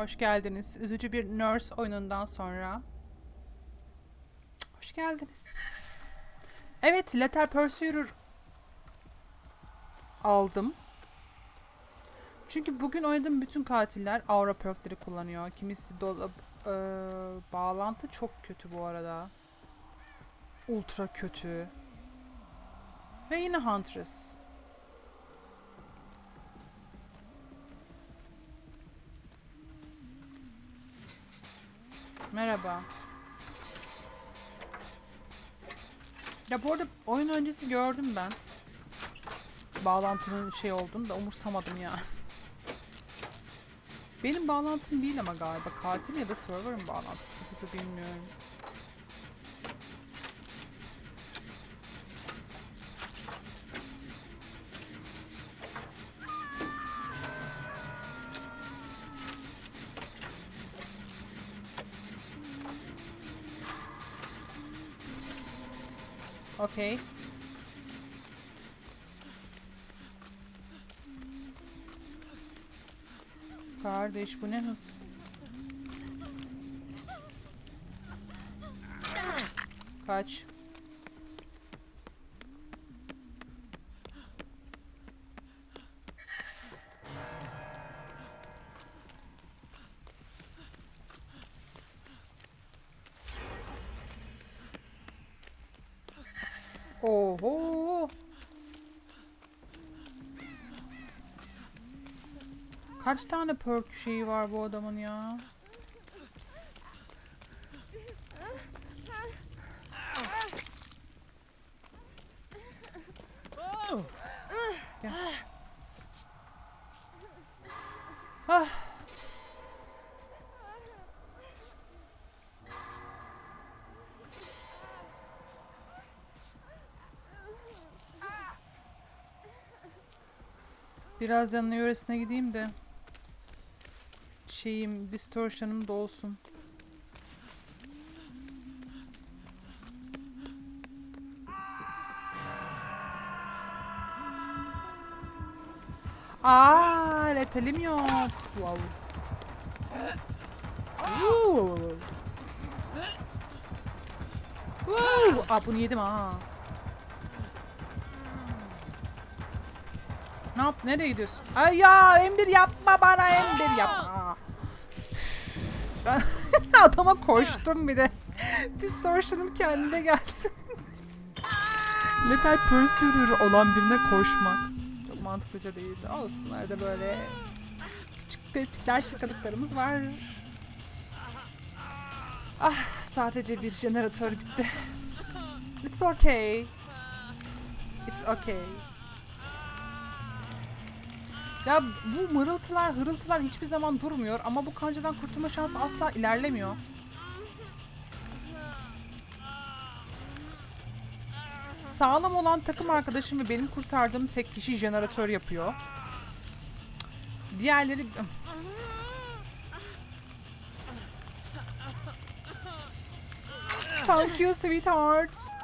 Hoş geldiniz. Üzücü bir Nurse oyunundan sonra. Hoş geldiniz. Evet, Letter Pursuer aldım. Çünkü bugün oynadığım bütün katiller aura perkleri kullanıyor. Kimisi dolap eee, bağlantı çok kötü bu arada. Ultra kötü. Ve yine Huntress. Merhaba. Ya bu arada oyun öncesi gördüm ben. Bağlantının şey olduğunu da umursamadım ya. Benim bağlantım değil ama galiba. Katil ya da server'ın bağlantısı. Kötü bilmiyorum. Okey. Kardeş bu ne hız? Kaç. Kaç tane perk şeyi var bu adamın ya? Ah. Biraz yanına yöresine gideyim de şeyim, distortion'ım da olsun. Aa, letalim yok. Wow. Woo. Woo. Aa, bunu yedim ha. Ne yap? Nereye gidiyorsun? Ay ya Emir yapma bana Emir yapma. Ben adama koştum bir de. Distortion'ım kendine gelsin. Lethal Pursuer olan birine koşmak. Çok mantıklıca değildi. Olsun arada böyle küçük gariplikler şakalıklarımız var. Ah sadece bir jeneratör gitti. It's okay. It's okay. Ya bu mırıltılar, hırıltılar hiçbir zaman durmuyor ama bu kancadan kurtulma şansı asla ilerlemiyor. Sağlam olan takım arkadaşım ve benim kurtardığım tek kişi jeneratör yapıyor. Diğerleri... Thank you sweetheart.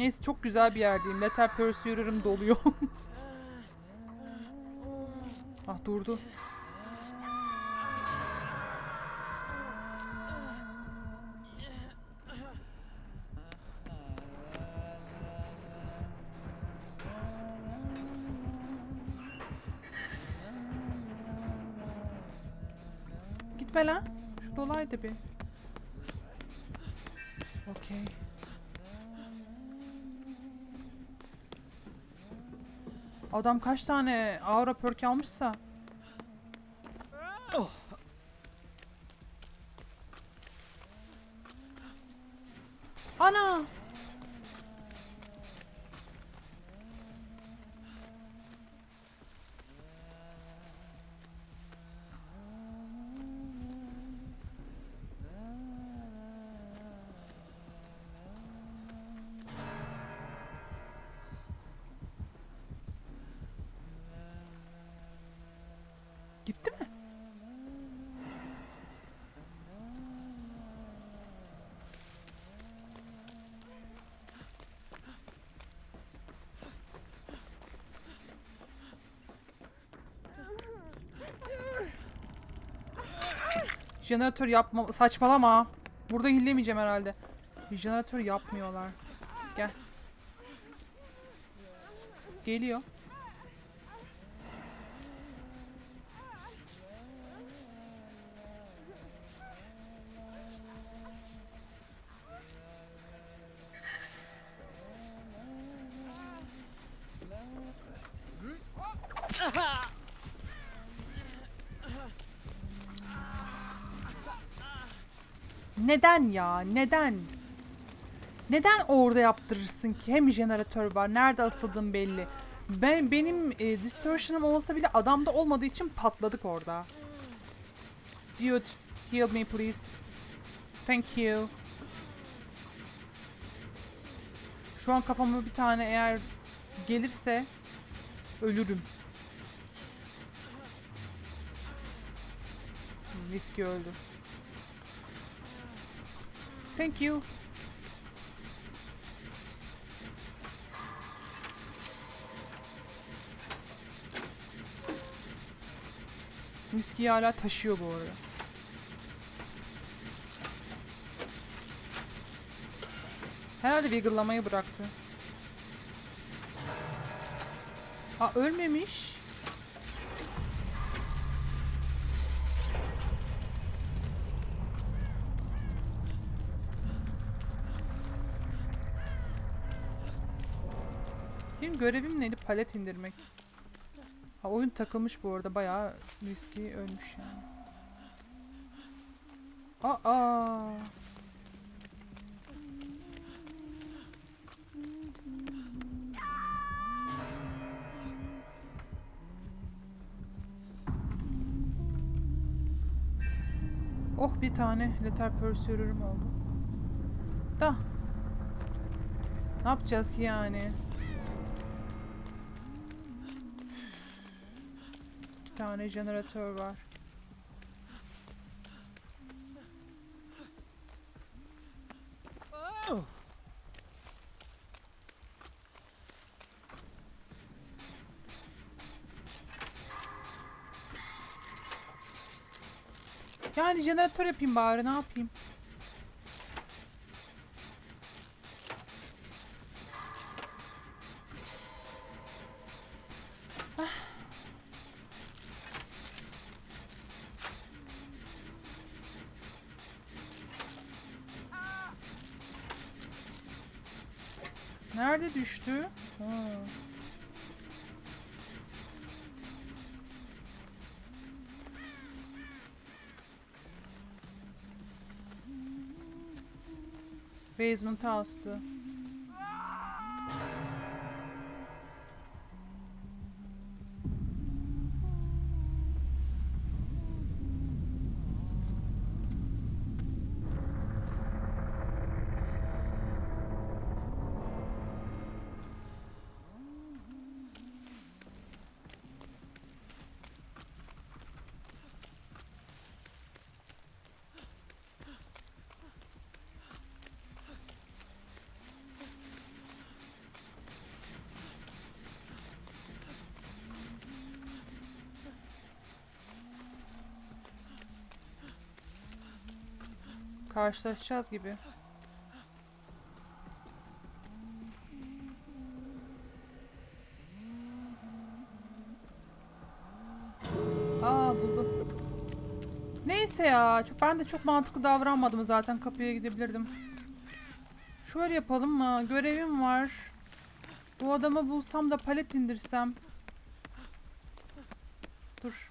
Neyse çok güzel bir yerdeyim. Letter Pursuer'ım doluyor. ah durdu. Gitme lan. Şu dolaydı bir. Okey. Adam kaç tane aura perk almışsa. Ana! Gitti mi? Jeneratör yapma saçmalama. Burada hillemeyeceğim herhalde. Jeneratör yapmıyorlar. Gel. Geliyor. Neden ya? Neden? Neden orada yaptırırsın ki? Hem jeneratör var. Nerede asıldığın belli. Ben benim e, distortion'ım olsa bile adamda olmadığı için patladık orada. Dude, heal me please. Thank you. Şu an kafama bir tane eğer gelirse ölürüm. Viski öldü. Thank you. Viskiyi hala taşıyor bu arada. Herhalde wiggle'lamayı bıraktı. Aa ölmemiş. Benim görevim neydi? Palet indirmek. Ha oyun takılmış bu arada. Bayağı riski ölmüş yani. Aa. Oh bir tane letter pursuer'ım oldu. Da. Ne yapacağız ki yani? Tane jeneratör var. Yani jeneratör yapayım bari ne yapayım? Düştü? Ha. Basement'a astı. Karşılaşacağız gibi. Aa buldum. Neyse ya. Çok, ben de çok mantıklı davranmadım zaten. Kapıya gidebilirdim. Şöyle yapalım mı? Görevim var. Bu adamı bulsam da palet indirsem. Dur.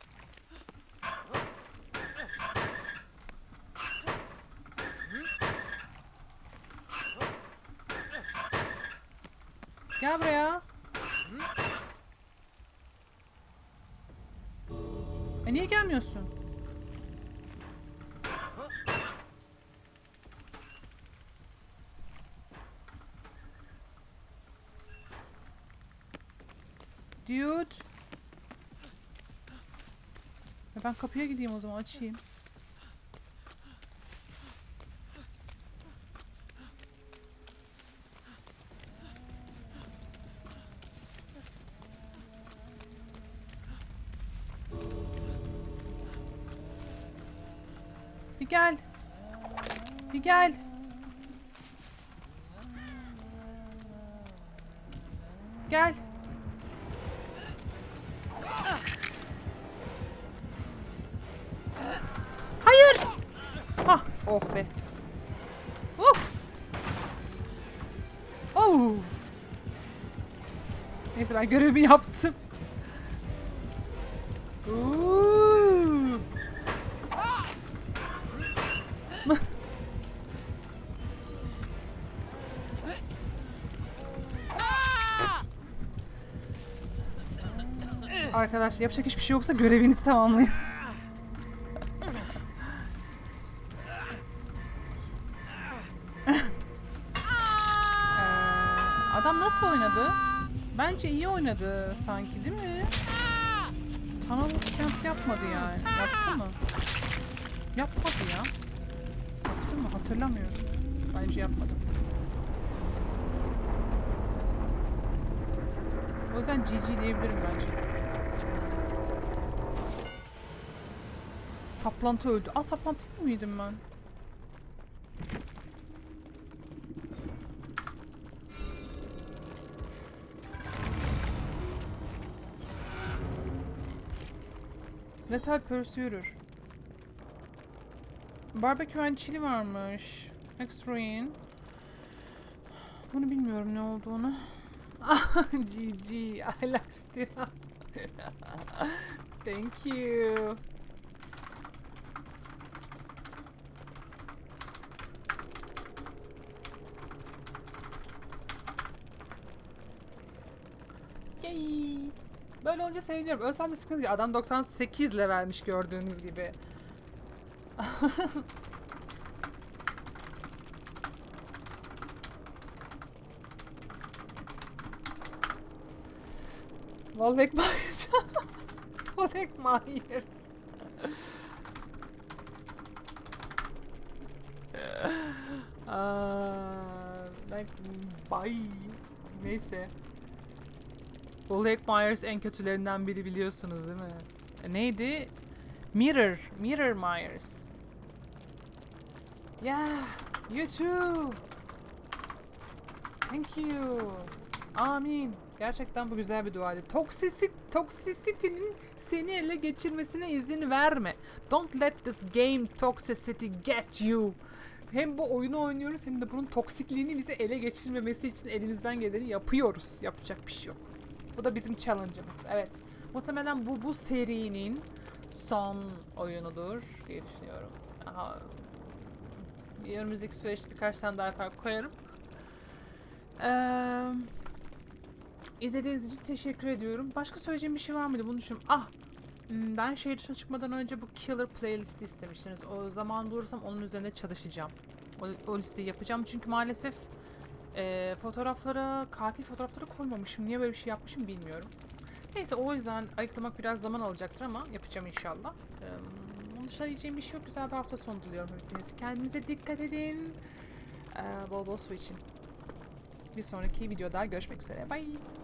Gel buraya. E niye gelmiyorsun? Dude. Ya ben kapıya gideyim o zaman açayım. Bir gel. Gel. Hayır. Hah, oh be. Uh. Oh. Neyse ben görevimi yaptım. Arkadaşlar yapacak hiçbir şey yoksa görevinizi tamamlayın. Ee, adam nasıl oynadı? Bence iyi oynadı sanki değil mi? Tunnel camp yapmadı yani. Yaptı mı? Yapmadı ya. Yaptı mı? Hatırlamıyorum. Bence yapmadı. O yüzden GG diyebilirim bence. Saplantı öldü. Aa saplantı mıydım ben? Lethal Pursuer. Barbecue and chili varmış. Extreme. Bunu bilmiyorum ne olduğunu. GG. I lost it. Thank you. Yay. Böyle olunca seviniyorum. Ölsem de sıkıntı değil. Adam 98 levelmiş gördüğünüz gibi. Vallahi Myers. Vallahi Myers. Aa, like, bye. Neyse. Blake Myers en kötülerinden biri biliyorsunuz değil mi? E, neydi? Mirror. Mirror Myers. Yeah. You too. Thank you. Amin. Gerçekten bu güzel bir duaydı. Toxicity, toxicity'nin seni ele geçirmesine izin verme. Don't let this game toxicity get you. Hem bu oyunu oynuyoruz hem de bunun toksikliğini bize ele geçirmemesi için elimizden geleni yapıyoruz. Yapacak bir şey yok. Bu da bizim challenge'ımız. Evet. Muhtemelen bu bu serinin son oyunudur diye düşünüyorum. Aha, önümüzdeki süreçte birkaç tane daha yapar koyarım. Ee, izlediğiniz için teşekkür ediyorum. Başka söyleyeceğim bir şey var mıydı? Bunu düşünüyorum. Ah! hmm, Ben şehir dışına çıkmadan önce bu Killer playlisti istemiştiniz. O zaman bulursam onun üzerinde çalışacağım. O, o listeyi yapacağım. Çünkü maalesef e, fotoğraflara, katil fotoğrafları koymamışım. Niye böyle bir şey yapmışım bilmiyorum. Neyse o yüzden ayıklamak biraz zaman alacaktır ama yapacağım inşallah. Ee, onun dışında diyeceğim bir şey yok. Güzel bir hafta sonu diliyorum hepinize. Kendinize dikkat edin. Ee, bol bol su için. Bir sonraki videoda görüşmek üzere. Bye.